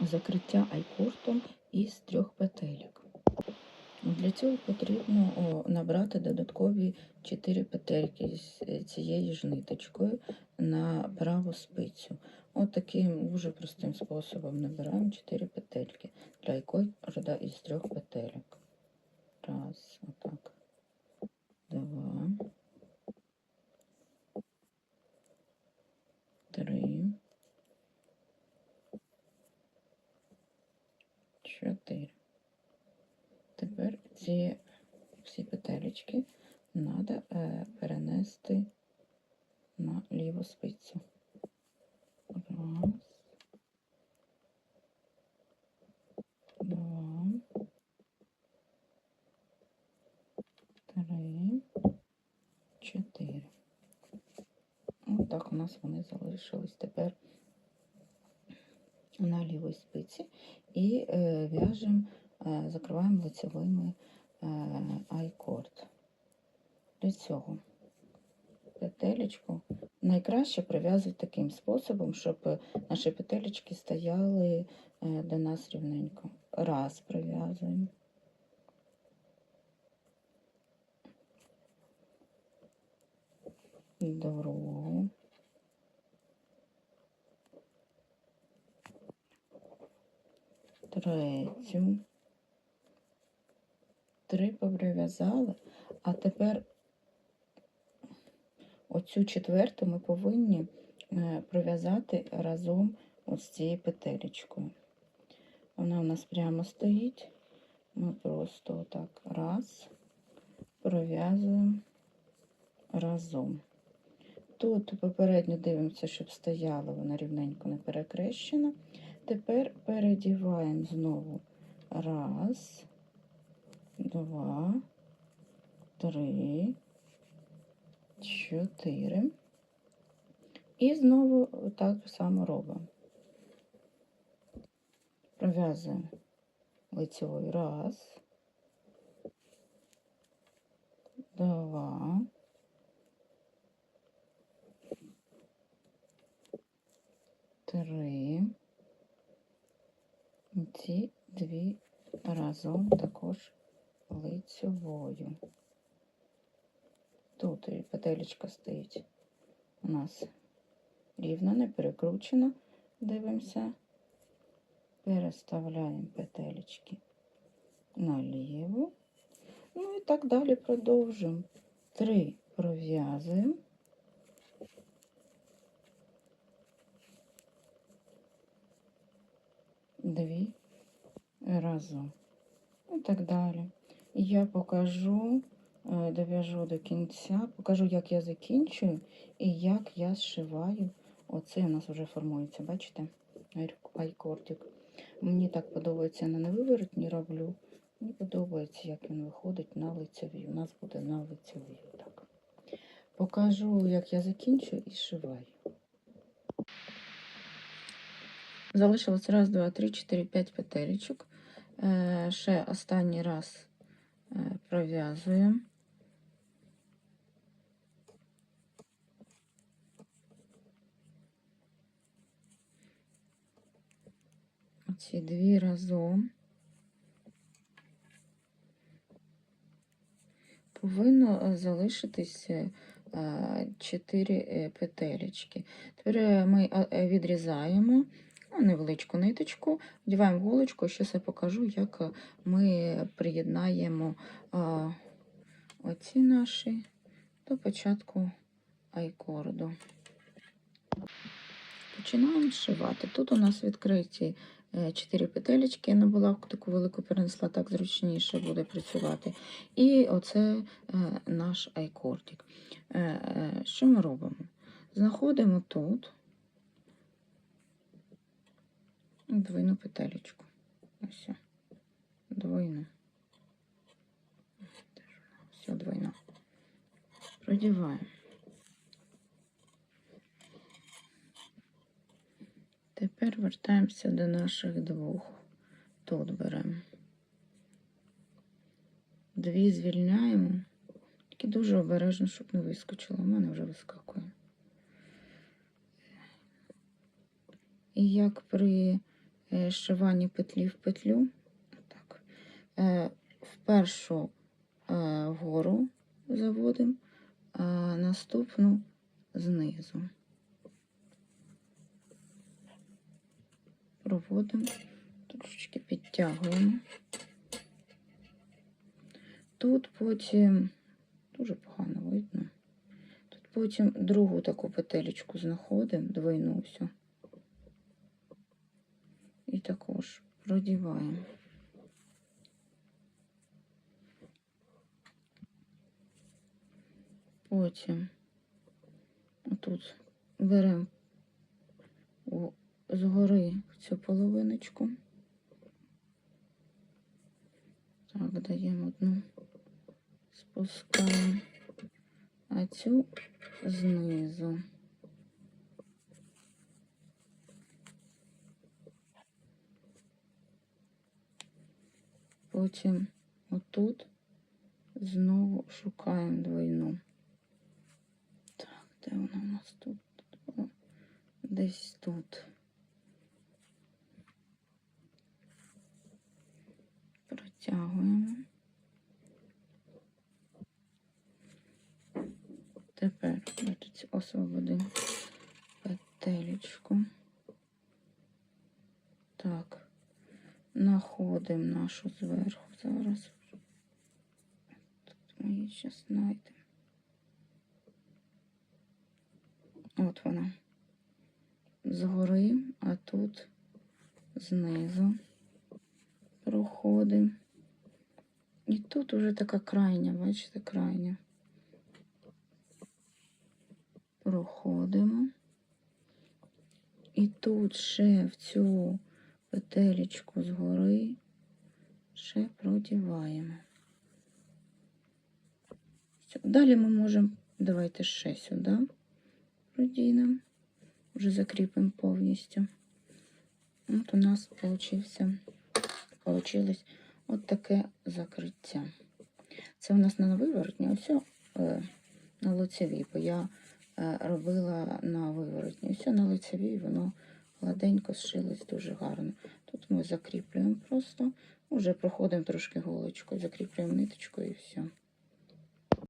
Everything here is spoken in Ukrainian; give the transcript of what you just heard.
закриття айкортом із трьох петельок. Для цього потрібно набрати додаткові 4 петельки з е, цією ж ниточкою на праву спицю. От таким дуже простим способом набираємо 4 петельки для айкорда із трьох петельок. Раз, отак. Два. Три. Чотири. Тепер ці всі петелечки треба перенести на ліву спицю. Раз. Два. Три. Чотири. Ось так у нас вони залишились тепер на лівій спиці і е, в'яжемо, е, закриваємо лицевими е, айкорд. Для цього петелечку найкраще прив'язувати таким способом, щоб наші петелечки стояли до нас рівненько. Раз прив'язуємо. Другу. Третю. Три поприв'язали, а тепер оцю четверту ми повинні е, пров'язати разом з цією петелечкою. Вона у нас прямо стоїть. Ми просто отак раз пров'язуємо разом. Тут попередньо дивимося, щоб стояла вона рівненько не перекрещена. Тепер передіваємо знову раз, два, три, чотири. І знову так само робимо. Пров'язуємо лицевою раз, два, три. Ці дві разом також лицьовою. Тут петелечка стоїть у нас рівно, не перекручена. Дивимося, переставляємо петелечки наліво. Ну і так далі продовжуємо. Три пров'язуємо. Дві разом. І так далі. І я покажу, е, дов'яжу до кінця, покажу, як я закінчую і як я зшиваю. Оце у нас вже формується, бачите? Айкордик. Мені так подобається, я на невиворотні роблю. Мені подобається, як він виходить на лицеві. У нас буде на лицеві. Так. Покажу, як я закінчую і зшиваю. Залишилось раз, два, три, чотири, п'ять петелечок. Е, ще останній раз е, пров'язуємо. Ці дві разом. Повинно е, залишитись чотири петелечки. Тепер ми відрізаємо невеличку ниточку, вдіваємо голочку, зараз я покажу, як е, ми приєднаємо а, оці наші до початку айкорду. Починаємо зшивати. Тут у нас відкриті 4 петелечки, я на булавку таку велику перенесла, так зручніше буде працювати. І оце е, наш айкордик. Е, е, Що ми робимо? Знаходимо тут двойну петелечку. Ось. Двойну. Все, двойна. Продіваємо. Тепер вертаємося до наших двох. Тут беремо. Дві звільняємо. Тільки дуже обережно, щоб не вискочило. У мене вже вискакує. І як при е, зшивання петлі в петлю. Так. Е, В першу е, вгору заводимо, а наступну знизу. Проводимо, трошечки підтягуємо. Тут потім дуже погано видно. Тут потім другу таку петелечку знаходимо, двойну всю. І також продіваємо. Потім отут беремо згори цю половиночку. Так, даємо одну, спускаємо, а цю знизу. Потім отут знову шукаємо двойну. Так, де вона у нас тут? О, Десь тут. Протягуємо. Тепер ми освободимо петелечку. Так, знаходимо нашу зверху зараз. Тут ми її зараз знайдемо. От вона. Згори, а тут знизу проходимо. І тут уже така крайня, бачите, крайня. Проходимо. І тут ще в цю петелечку згори ще продіваємо. Далі ми можемо, давайте ще сюди продінемо, вже закріпимо повністю. От у нас получився, получилось от таке закриття. Це у нас на виворотні, ось е, на лицевій, бо я е, робила на виворотні. Все на лицевій, воно гладенько зшилось дуже гарно. Тут ми закріплюємо просто, вже проходимо трошки голочкою, закріплюємо ниточкою і все.